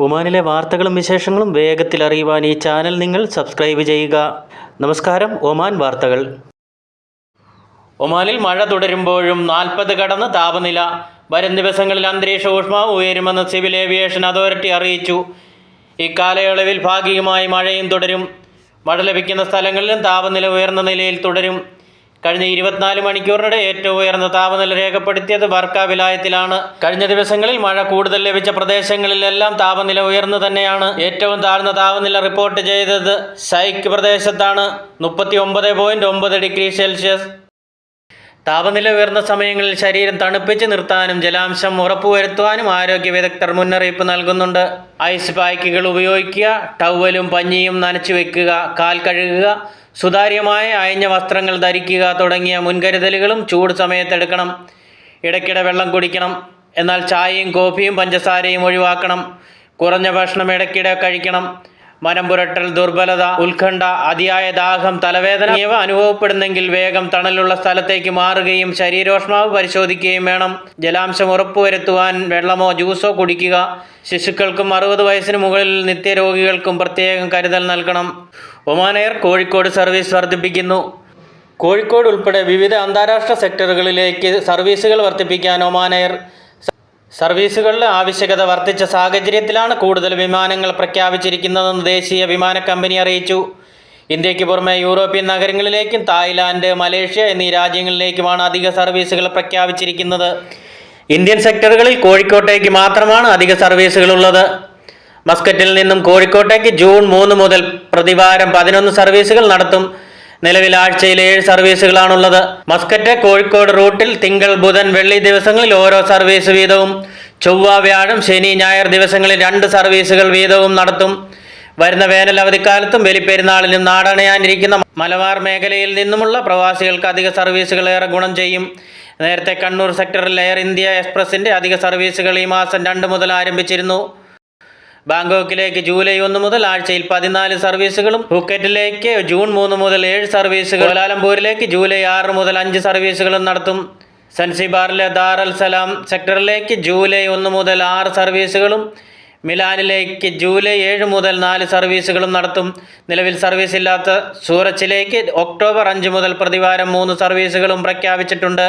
ഒമാനിലെ വാർത്തകളും വിശേഷങ്ങളും വേഗത്തിൽ അറിയുവാൻ ഈ ചാനൽ നിങ്ങൾ സബ്സ്ക്രൈബ് ചെയ്യുക. നമസ്കാരം ഒമാൻ വാർത്തകൾ. ഒമാനിൽ മഴ തുടരുമ്പോഴും നാൽപ്പത് കടന്ന് താപനില. വരും ദിവസങ്ങളിൽ അന്തരീക്ഷ ഊഷ്മാവ് ഉയരുമെന്ന് സിവിൽ ഏവിയേഷൻ അതോറിറ്റി അറിയിച്ചു. ഇക്കാലയളവിൽ ഭാഗികമായി മഴയും തുടരും. മഴ ലഭിക്കുന്ന സ്ഥലങ്ങളിലും താപനില ഉയർന്ന നിലയിൽ തുടരും. കഴിഞ്ഞ ഇരുപത്തിനാല് മണിക്കൂറിനിടെ ഏറ്റവും ഉയർന്ന താപനില രേഖപ്പെടുത്തിയത് ബർക്ക വിലായത്തിലാണ്. കഴിഞ്ഞ ദിവസങ്ങളിൽ മഴ കൂടുതൽ ലഭിച്ച പ്രദേശങ്ങളിലെല്ലാം താപനില ഉയർന്നു തന്നെയാണ് ഏറ്റവും താഴ്ന്ന താപനില റിപ്പോർട്ട് ചെയ്തത് സൈക്ക് പ്രദേശത്താണ്. മുപ്പത്തി ഒമ്പത് പോയിന്റ് ഒമ്പത് ഡിഗ്രി സെൽഷ്യസ്. താപനില ഉയർന്ന സമയങ്ങളിൽ ശരീരം തണുപ്പിച്ച് നിർത്താനും ജലാംശം ഉറപ്പുവരുത്തുവാനും ആരോഗ്യ വിദഗ്ധർ മുന്നറിയിപ്പ് നൽകുന്നുണ്ട്. ഐസ് പായ്ക്കുകൾ ഉപയോഗിക്കുക ടവലും പഞ്ഞിയും നനച്ചു വെക്കുക കാൽ കഴുകുക സുതാര്യമായ അയഞ്ഞ വസ്ത്രങ്ങൾ ധരിക്കുക തുടങ്ങിയ മുൻകരുതലുകളും ചൂട് സമയത്തെടുക്കണം ഇടയ്ക്കിടെ വെള്ളം കുടിക്കണം. എന്നാൽ ചായയും കോഫിയും പഞ്ചസാരയും ഒഴിവാക്കണം. കുറഞ്ഞ ഭക്ഷണം ഇടയ്ക്കിടെ കഴിക്കണം. മനം പുരട്ടൽ ദുർബലത ഉത്കണ്ഠ അതിയായ ദാഹം തലവേദന എന്നിവ അനുഭവപ്പെടുന്നെങ്കിൽ വേഗം തണലുള്ള സ്ഥലത്തേക്ക് മാറുകയും ശരീരോഷ്മാവ് പരിശോധിക്കുകയും വേണം. ജലാംശം ഉറപ്പുവരുത്തുവാൻ വെള്ളമോ ജ്യൂസോ കുടിക്കുക. ശിശുക്കൾക്കും അറുപത് വയസ്സിന് മുകളിൽ നിത്യരോഗികൾക്കും പ്രത്യേകം കരുതൽ നൽകണം. ഒമാൻ എയർ കോഴിക്കോട് സർവീസ് വർദ്ധിപ്പിക്കുന്നു. കോഴിക്കോട് ഉൾപ്പെടെ വിവിധ അന്താരാഷ്ട്ര സെക്ടറുകളിലേക്ക് സർവീസുകൾ വർദ്ധിപ്പിക്കാൻ ഒമാൻ എയർ സർവീസുകളുടെ ആവശ്യകത വർദ്ധിച്ച സാഹചര്യത്തിലാണ് കൂടുതൽ വിമാനങ്ങൾ പ്രഖ്യാപിച്ചിരിക്കുന്നതെന്ന് ദേശീയ വിമാന കമ്പനി അറിയിച്ചു. ഇന്ത്യയ്ക്ക് പുറമെ യൂറോപ്യൻ നഗരങ്ങളിലേക്കും തായ്ലാൻഡ് മലേഷ്യ എന്നീ രാജ്യങ്ങളിലേക്കുമാണ് അധിക സർവീസുകൾ പ്രഖ്യാപിച്ചിരിക്കുന്നത്. ഇന്ത്യൻ സെക്ടറുകളിൽ കോഴിക്കോട്ടേക്ക് മാത്രമാണ് അധിക സർവീസുകളുള്ളത് മസ്കറ്റിൽ നിന്നും കോഴിക്കോട്ടേക്ക് ജൂൺ മൂന്ന് മുതൽ പ്രതിവാരം പതിനൊന്ന് സർവീസുകൾ നടത്തും. നിലവിൽ ആഴ്ചയിൽ ഏഴ് സർവീസുകളാണുള്ളത്. മസ്കറ്റ് കോഴിക്കോട് റൂട്ടിൽ തിങ്കൾ ബുധൻ വെള്ളി ദിവസങ്ങളിൽ ഓരോ സർവീസ് വീതവും ചൊവ്വ വ്യാഴം ശനി ഞായർ ദിവസങ്ങളിൽ രണ്ട് സർവീസുകൾ വീതവും നടത്തും. വരുന്ന വേനൽ അവധിക്കാലത്തും ബലിപ്പെരുന്നാളിനും നാടണയാനിരിക്കുന്ന മലബാർ മേഖലയിൽ നിന്നുമുള്ള പ്രവാസികൾക്ക് അധിക സർവീസുകൾ ഏറെ ഗുണം ചെയ്യും. നേരത്തെ കണ്ണൂർ സെക്ടറിൽ എയർ ഇന്ത്യ എക്സ്പ്രസിന്റെ അധിക സർവീസുകൾ ഈ മാസം രണ്ട് മുതൽ ആരംഭിച്ചിരുന്നു. ബാങ്കോക്കിലേക്ക് ജൂലൈ ഒന്ന് മുതൽ ആഴ്ചയിൽ പതിനാല് സർവീസുകളും ഫുക്കറ്റിലേക്ക് ജൂൺ മൂന്ന് മുതൽ ഏഴ് സർവീസുകൾ കോലാലംപൂരിലേക്ക് ജൂലൈ ആറ് മുതൽ അഞ്ച് സർവീസുകളും നടത്തും. സൻസിബാറിലെ ദാർ അൽ സലാം സെക്ടറിലേക്ക് ജൂലൈ ഒന്ന് മുതൽ ആറ് സർവീസുകളും മിലാനിലേക്ക് ജൂലൈ ഏഴ് മുതൽ നാല് സർവീസുകളും നടത്തും. നിലവിൽ സർവീസ് ഇല്ലാത്ത സൂറച്ചിലേക്ക് ഒക്ടോബർ അഞ്ച് മുതൽ പ്രതിവാരം മൂന്ന് സർവീസുകളും പ്രഖ്യാപിച്ചിട്ടുണ്ട്.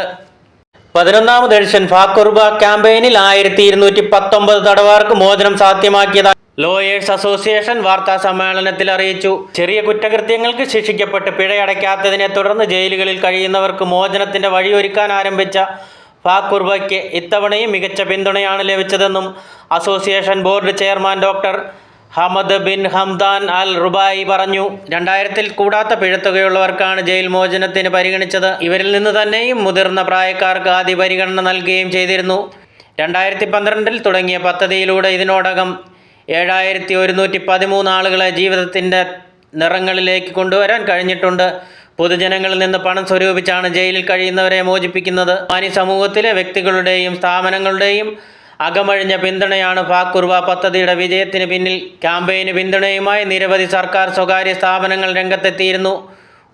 പതിനൊന്നാമത് എഡിഷൻ ഫാക്കുർബ ക്യാമ്പയിനിൽ ആയിരത്തി ഇരുന്നൂറ്റി പത്തൊമ്പത് തടവാർക്ക് മോചനം സാധ്യമാക്കിയതായി ലോയേഴ്സ് അസോസിയേഷൻ വാർത്താ സമ്മേളനത്തിൽ അറിയിച്ചു. ചെറിയ കുറ്റകൃത്യങ്ങൾക്ക് ശിക്ഷിക്കപ്പെട്ട് പിഴയടയ്ക്കാത്തതിനെ തുടർന്ന് ജയിലുകളിൽ കഴിയുന്നവർക്ക് മോചനത്തിന്റെ വഴിയൊരുക്കാൻ ആരംഭിച്ച ഫാക്കുർബയ്ക്ക് ഇത്തവണയും മികച്ച പിന്തുണയാണ് ലഭിച്ചതെന്നും association board chairman doctor Hamad bin Hamdan al Rubaie പറഞ്ഞു രണ്ടായിരത്തിൽ കൂടാത്ത പിഴത്തുകയുള്ളവർക്കാണ് ജയിൽ മോചനത്തിന് പരിഗണിച്ചത്. ഇവരിൽ നിന്ന് തന്നെയും മുതിർന്ന പ്രായക്കാർക്ക് ആദ്യ പരിഗണന നൽകുകയും ചെയ്തിരുന്നു. രണ്ടായിരത്തി പന്ത്രണ്ടിൽ തുടങ്ങിയ പദ്ധതിയിലൂടെ ഇതിനോടകം ഏഴായിരത്തി ഒരുന്നൂറ്റി പതിമൂന്ന് ആളുകളെ ജീവിതത്തിന്റെ നിറങ്ങളിലേക്ക് കൊണ്ടുവരാൻ കഴിഞ്ഞിട്ടുണ്ട്. പൊതുജനങ്ങളിൽ നിന്ന് പണം സ്വരൂപിച്ചാണ് ജയിലിൽ കഴിയുന്നവരെ മോചിപ്പിക്കുന്നത്. മാനി സമൂഹത്തിലെ വ്യക്തികളുടെയും സ്ഥാപനങ്ങളുടെയും അകമഴിഞ്ഞ പിന്തുണയാണ് ഫാക്കുർവ പദ്ധതിയുടെ വിജയത്തിന് പിന്നിൽ. ക്യാമ്പയിന് പിന്തുണയുമായി നിരവധി സർക്കാർ സ്വകാര്യ സ്ഥാപനങ്ങൾ രംഗത്തെത്തിയിരുന്നു.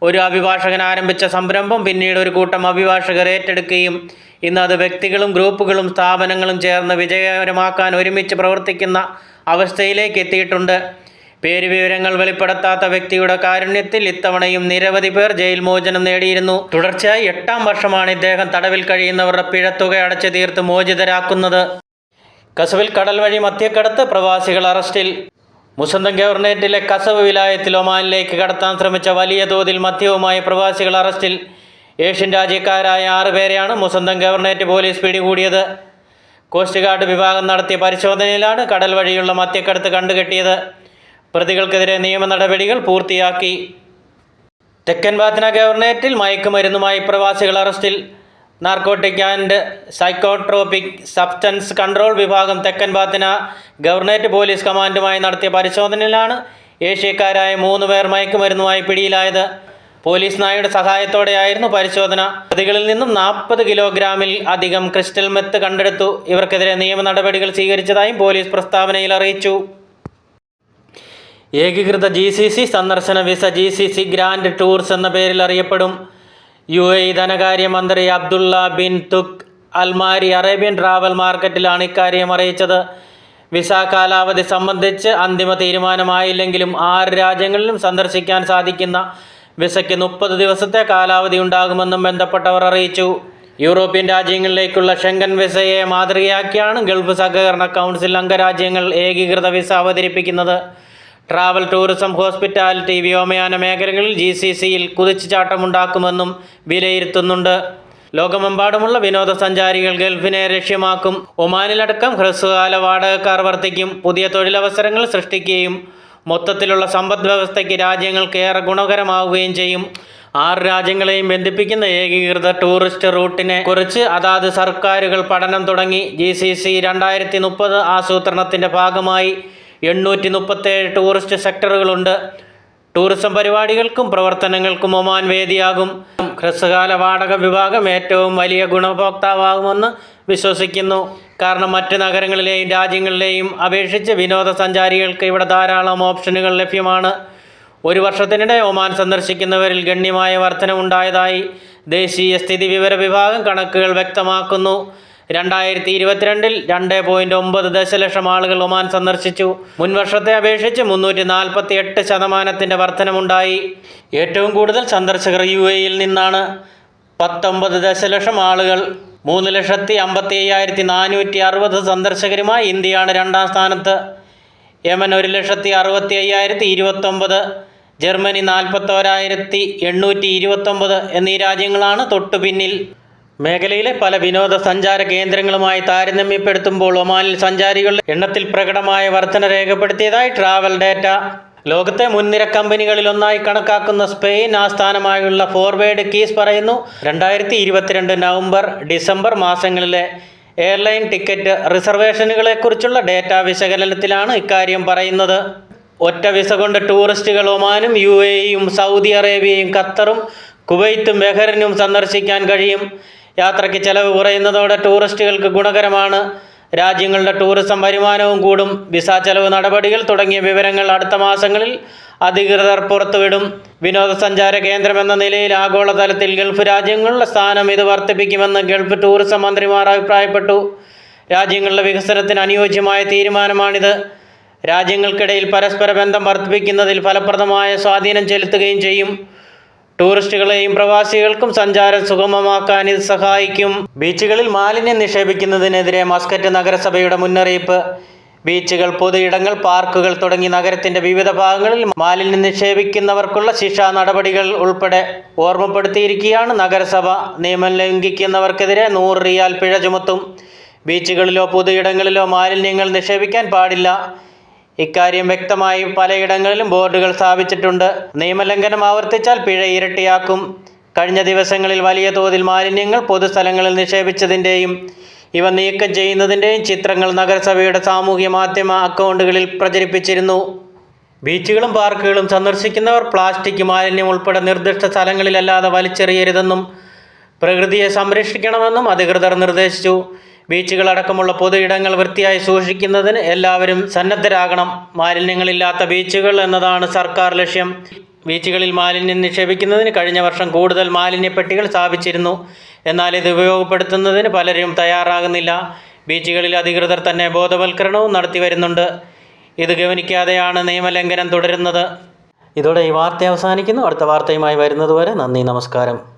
ഒരു അഭിഭാഷകൻ ആരംഭിച്ച സംരംഭം പിന്നീട് ഒരു കൂട്ടം അഭിഭാഷകർ ഏറ്റെടുക്കുകയും ഇന്ന് അത് വ്യക്തികളും ഗ്രൂപ്പുകളും സ്ഥാപനങ്ങളും ചേർന്ന് വിജയകരമാക്കാൻ ഒരുമിച്ച് പ്രവർത്തിക്കുന്ന അവസ്ഥയിലേക്ക് എത്തിയിട്ടുണ്ട്. പേര് വിവരങ്ങൾ വെളിപ്പെടുത്താത്ത വ്യക്തിയുടെ കാരുണ്യത്തിൽ ഇത്തവണയും നിരവധി പേർ ജയിൽ മോചനം നേടിയിരുന്നു. തുടർച്ചയായി എട്ടാം വർഷമാണ് ഇദ്ദേഹം തടവിൽ കഴിയുന്നവരുടെ പിഴത്തുക അടച്ചു തീർത്ത് മോചിതരാക്കുന്നത്. കസവിൽ കടൽ വഴി മധ്യക്കടത്ത് പ്രവാസികൾ അറസ്റ്റിൽ. മുസന്തം ഗവർണറേറ്റിലെ കസവ് വിലായത്തിൽ ഒമാനിലേക്ക് കടത്താൻ ശ്രമിച്ച വലിയ തോതിൽ മദ്യവുമായി പ്രവാസികൾ അറസ്റ്റിൽ. ഏഷ്യൻ രാജ്യക്കാരായ ആറുപേരെയാണ് മുസന്തം ഗവർണറേറ്റ് പോലീസ് പിടികൂടിയത്. കോസ്റ്റ് ഗാർഡ് വിഭാഗം നടത്തിയ പരിശോധനയിലാണ് കടൽ വഴിയുള്ള മദ്യക്കടത്ത് കണ്ടുകെട്ടിയത്. പ്രതികൾക്കെതിരെ നിയമ നടപടികൾ പൂർത്തിയാക്കി. തെക്കൻ ബാത്തിന ഗവർണറേറ്റിൽ മയക്കുമരുന്നുമായി പ്രവാസികൾ അറസ്റ്റിൽ. Narcotic and psychotropic substance control വിഭാഗം തെക്കൻ ബാത്തിന ഗവർണേറ്റ് പോലീസ് കമാൻഡുമായി നടത്തിയ പരിശോധനയിലാണ് ഏഷ്യക്കാരായ മൂന്ന് പേർ മയക്കുമരുന്നുമായി പിടിയിലായത്. പോലീസ് നായയുടെ സഹായത്തോടെയായിരുന്നു പരിശോധന. പ്രതികളിൽ നിന്നും നാൽപ്പത് കിലോഗ്രാമിൽ അധികം ക്രിസ്റ്റൽ മെത്ത് കണ്ടെടുത്തു. ഇവർക്കെതിരെ നിയമ നടപടികൾ സ്വീകരിച്ചതായും പോലീസ് പ്രസ്താവനയിൽ അറിയിച്ചു. ഏകീകൃത ജി സന്ദർശന വിസ ജി ഗ്രാൻഡ് ടൂർസ് എന്ന പേരിൽ അറിയപ്പെടും. യു എ ധനകാര്യമന്ത്രി Abdullah bin Touq Almarri Arabian travel മാർക്കറ്റിലാണ് ഇക്കാര്യം അറിയിച്ചത്. വിസ കാലാവധി സംബന്ധിച്ച് അന്തിമ തീരുമാനമായില്ലെങ്കിലും ആറ് രാജ്യങ്ങളിലും സന്ദർശിക്കാൻ സാധിക്കുന്ന വിസയ്ക്ക് മുപ്പത് ദിവസത്തെ കാലാവധി ഉണ്ടാകുമെന്നും ബന്ധപ്പെട്ടവർ അറിയിച്ചു. യൂറോപ്യൻ രാജ്യങ്ങളിലേക്കുള്ള ഷെങ്കൻ വിസയെ മാതൃകയാക്കിയാണ് ഗൾഫ് സഹകരണ കൗൺസിൽ അംഗരാജ്യങ്ങൾ ഏകീകൃത വിസ അവതരിപ്പിക്കുന്നത്. ട്രാവൽ ടൂറിസം ഹോസ്പിറ്റാലിറ്റി വ്യോമയാന മേഖലകളിൽ ജി സി സിയിൽ കുതിച്ചുചാട്ടമുണ്ടാക്കുമെന്നും വിലയിരുത്തുന്നുണ്ട്. ലോകമെമ്പാടുമുള്ള വിനോദസഞ്ചാരികൾ ഗൾഫിനെ ലക്ഷ്യമാക്കും. ഒമാനിലടക്കം ഹ്രസ്വകാല വാടകക്കാർ വർദ്ധിക്കും. പുതിയ തൊഴിലവസരങ്ങൾ സൃഷ്ടിക്കുകയും മൊത്തത്തിലുള്ള സമ്പദ് വ്യവസ്ഥയ്ക്ക് രാജ്യങ്ങൾക്ക് ഏറെ ഗുണകരമാവുകയും ചെയ്യും. ആറ് രാജ്യങ്ങളെയും ബന്ധിപ്പിക്കുന്ന ഏകീകൃത ടൂറിസ്റ്റ് റൂട്ടിനെ കുറിച്ച് അതാത് സർക്കാരുകൾ പഠനം തുടങ്ങി. ജി സി സി രണ്ടായിരത്തി മുപ്പത് ആസൂത്രണത്തിന്റെ ഭാഗമായി എണ്ണൂറ്റി മുപ്പത്തേഴ് ടൂറിസ്റ്റ് സെക്ടറുകളുണ്ട്. ടൂറിസം പരിപാടികൾക്കും പ്രവർത്തനങ്ങൾക്കും ഒമാൻ വേദിയാകും. ഹ്രസ്വകാല വാടക വിഭാഗം ഏറ്റവും വലിയ ഗുണഭോക്താവാകുമെന്ന് വിശ്വസിക്കുന്നു. കാരണം മറ്റ് നഗരങ്ങളിലെയും രാജ്യങ്ങളിലെയും അപേക്ഷിച്ച് വിനോദസഞ്ചാരികൾക്ക് ഇവിടെ ധാരാളം ഓപ്ഷനുകൾ ലഭ്യമാണ്. ഒരു വർഷത്തിനിടെ ഒമാൻ സന്ദർശിക്കുന്നവരിൽ ഗണ്യമായ വർധനമുണ്ടായതായി ദേശീയ സ്ഥിതി വിവര വിഭാഗം കണക്കുകൾ വ്യക്തമാക്കുന്നു. രണ്ടായിരത്തി ഇരുപത്തിരണ്ടിൽ രണ്ട് പോയിന്റ് ഒമ്പത് ദശലക്ഷം ആളുകൾ ഒമാൻ സന്ദർശിച്ചു. മുൻവർഷത്തെ അപേക്ഷിച്ച് മുന്നൂറ്റി നാൽപ്പത്തി എട്ട് ശതമാനത്തിന്റെ വർധനമുണ്ടായി. ഏറ്റവും കൂടുതൽ സന്ദർശകർ യു എയിൽ നിന്നാണ്. പത്തൊമ്പത് ദശലക്ഷം ആളുകൾ മൂന്ന് ലക്ഷത്തി അമ്പത്തി അയ്യായിരത്തി നാനൂറ്റി അറുപത് സന്ദർശകരുമായി ഇന്ത്യയാണ് രണ്ടാം സ്ഥാനത്ത്. യമൻ ഒരു ലക്ഷത്തി അറുപത്തി അയ്യായിരത്തി ഇരുപത്തൊമ്പത് ജർമ്മനി നാൽപ്പത്തോരായിരത്തി എണ്ണൂറ്റി ഇരുപത്തൊമ്പത് എന്നീ രാജ്യങ്ങളാണ് തൊട്ടു പിന്നിൽ മേഖലയിലെ പല വിനോദസഞ്ചാര കേന്ദ്രങ്ങളുമായി താരതമ്യപ്പെടുത്തുമ്പോൾ ഒമാനിൽ സഞ്ചാരികളുടെ എണ്ണത്തിൽ പ്രകടമായ വർധന രേഖപ്പെടുത്തിയതായി ട്രാവൽ ഡേറ്റ. ലോകത്തെ മുൻനിര കമ്പനികളിലൊന്നായി കണക്കാക്കുന്ന സ്പെയിൻ ആസ്ഥാനമായുള്ള ഫോർവേഡ് കീസ് പറയുന്നു. രണ്ടായിരത്തി ഇരുപത്തിരണ്ട് നവംബർ ഡിസംബർ മാസങ്ങളിലെ എയർലൈൻ ടിക്കറ്റ് റിസർവേഷനുകളെക്കുറിച്ചുള്ള ഡേറ്റ വിശകലനത്തിലാണ് ഇക്കാര്യം പറയുന്നത്. ഒറ്റ വിസ കൊണ്ട് ടൂറിസ്റ്റുകൾ ഒമാനും യു എയും സൗദി അറേബ്യയും ഖത്തറും കുവൈത്തും ബഹറിനും സന്ദർശിക്കാൻ കഴിയും. യാത്രയ്ക്ക് ചെലവ് കുറയുന്നതോടെ ടൂറിസ്റ്റുകൾക്ക് ഗുണകരമാണ്. രാജ്യങ്ങളുടെ ടൂറിസം വരുമാനവും കൂടും. വിസ ചെലവ് നടപടികൾ തുടങ്ങിയ വിവരങ്ങൾ അടുത്ത മാസങ്ങളിൽ അധികൃതർ പുറത്തുവിടും. വിനോദസഞ്ചാര കേന്ദ്രമെന്ന നിലയിൽ ആഗോളതലത്തിൽ ഗൾഫ് രാജ്യങ്ങളുടെ സ്ഥാനം ഇത് വർദ്ധിപ്പിക്കുമെന്ന് ഗൾഫ് ടൂറിസം മന്ത്രിമാർ അഭിപ്രായപ്പെട്ടു. രാജ്യങ്ങളുടെ വികസനത്തിന് അനുയോജ്യമായ തീരുമാനമാണിത്. രാജ്യങ്ങൾക്കിടയിൽ പരസ്പര ബന്ധം വർദ്ധിപ്പിക്കുന്നതിൽ ഫലപ്രദമായ സ്വാധീനം ചെലുത്തുകയും ചെയ്യും. ടൂറിസ്റ്റുകളെയും പ്രവാസികൾക്കും സഞ്ചാരം സുഗമമാക്കാൻ ഇത് സഹായിക്കും. ബീച്ചുകളിൽ മാലിന്യം നിക്ഷേപിക്കുന്നതിനെതിരെ മസ്കറ്റ് നഗരസഭയുടെ മുന്നറിയിപ്പ്. ബീച്ചുകൾ പൊതുയിടങ്ങൾ പാർക്കുകൾ തുടങ്ങി നഗരത്തിന്റെ വിവിധ ഭാഗങ്ങളിൽ മാലിന്യം നിക്ഷേപിക്കുന്നവർക്കുള്ള ശിക്ഷാ നടപടികൾ ഉൾപ്പെടെ ഓർമ്മപ്പെടുത്തിയിരിക്കുകയാണ് നഗരസഭ. നിയമം ലംഘിക്കുന്നവർക്കെതിരെ നൂറ് റിയാൽ പിഴ ചുമത്തും. ബീച്ചുകളിലോ പൊതുയിടങ്ങളിലോ മാലിന്യങ്ങൾ നിക്ഷേപിക്കാൻ പാടില്ല. ഇക്കാര്യം വ്യക്തമായി പലയിടങ്ങളിലും ബോർഡുകൾ സ്ഥാപിച്ചിട്ടുണ്ട്. നിയമലംഘനം ആവർത്തിച്ചാൽ പിഴ ഇരട്ടിയാക്കും. കഴിഞ്ഞ ദിവസങ്ങളിൽ വലിയ തോതിൽ മാലിന്യങ്ങൾ പൊതുസ്ഥലങ്ങളിൽ നിക്ഷേപിച്ചതിന്റെയും ഇവ നീക്കം ചെയ്യുന്നതിന്റെയും ചിത്രങ്ങൾ നഗരസഭയുടെ സാമൂഹ്യ മാധ്യമ അക്കൗണ്ടുകളിൽ പ്രചരിപ്പിച്ചിരുന്നു. ബീച്ചുകളും പാർക്കുകളും സന്ദർശിക്കുന്നവർ പ്ലാസ്റ്റിക് മാലിന്യം ഉൾപ്പെടെ നിർദ്ദിഷ്ട സ്ഥലങ്ങളിലല്ലാതെ വലിച്ചെറിയരുതെന്നും പ്രകൃതിയെ സംരക്ഷിക്കണമെന്നും അധികൃതർ നിർദ്ദേശിച്ചു. ബീച്ചുകളടക്കമുള്ള പൊതു ഇടങ്ങൾ വൃത്തിയായി സൂക്ഷിക്കുന്നതിന് എല്ലാവരും സന്നദ്ധരാകണം. മാലിന്യങ്ങളില്ലാത്ത ബീച്ചുകൾ എന്നതാണ് സർക്കാർ ലക്ഷ്യം. ബീച്ചുകളിൽ മാലിന്യം നിക്ഷേപിക്കുന്നതിന് കഴിഞ്ഞ വർഷം കൂടുതൽ മാലിന്യപ്പെട്ടികൾ സ്ഥാപിച്ചിരുന്നു. എന്നാൽ ഇത് ഉപയോഗപ്പെടുത്തുന്നതിന് പലരും തയ്യാറാകുന്നില്ല. ബീച്ചുകളിൽ അധികൃതർ തന്നെ ബോധവൽക്കരണവും നടത്തി വരുന്നുണ്ട് ഇത് ഗവനിക്കാതെയാണ് നിയമലംഘനം തുടരുന്നത്. ഇതോടെ ഈ വാർത്ത അവസാനിക്കുന്നു. അടുത്ത വാർത്തയുമായി വരുന്നതുവരെ നന്ദി നമസ്കാരം.